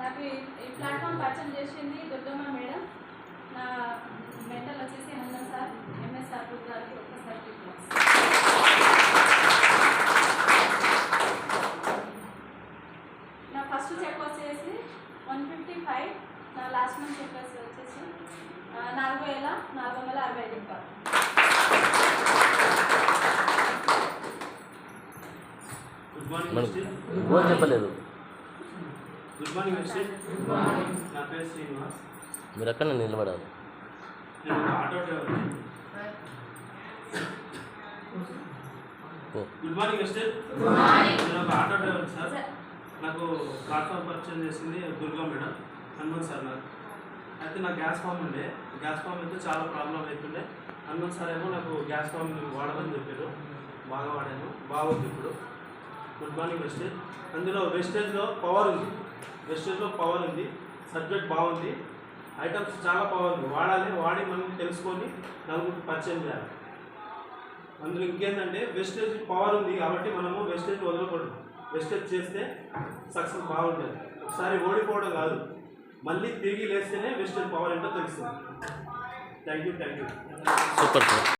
నాకు ఈ- ప్లాట్ఫామ్ పరిచయం చేసింది దుర్గమ్మ మేడం. నా మెంటర్ వచ్చేసి హనుమాన్ సార్ ఎంఎస్ సార్ గారికి ఒక్కసారి. నా ఫస్ట్ చెక్ వచ్చేసి వన్ ఫిఫ్టీ ఫైవ్ నా లాస్ట్ మంత్ చెక్ వచ్చేసి నాలుగు వేల నాలుగు వందల అరవై ఐదు రూపాయలు. చెప్పలేదు? గుడ్ మార్నింగ్ మిస్టర్ నా పేరు శ్రీనివాస్. మీరు అక్కడ నిలబడాలి. నేను ఒక auto driver. Good morning mister నేను ఒక ఆటో డ్రైవర్ సార్. సార్ నాకు ప్లాట్ఫామ్ పరిచయం చేసింది దుర్గా మేడం హనుమాన్ సార్ నాకు అయితే నా గ్యాస్ ఫామ్ ఉండే. గ్యాస్ ఫామ్ అయితే చాలా ప్రాబ్లం అవుతుండే. హనుమాన్ సార్ ఏమో నాకు గ్యాస్ ఫామ్ వాడమని చెప్పారు. బాగా వాడాను. బాగుంది ఇప్పుడు. Good morning wastage. అందులో వెస్టేజ్లో పవర్ ఉంది. వెస్టేజ్లో పవర్ ఉంది. సబ్జెక్ట్ బాగుంది. ఐటమ్స్ చాలా పవర్ ఉంది. వాడాలి వాడి మనం తెలుసుకొని నలుగురికి పరిచయం చేయాలి. అందులో ఇంకేంటంటే వెస్టేజ్ పవర్ ఉంది కాబట్టి మనము వెస్టేజ్ వదలకూడదు. వెస్టేజ్ చేస్తే సక్సెస్ బాగుంటుంది. ఒకసారి ఓడిపోవడం కాదు. మళ్ళీ తిరిగి లేస్తేనే వెస్టేజ్ పవర్ ఏంటో తెలుస్తుంది. Thank you thank you super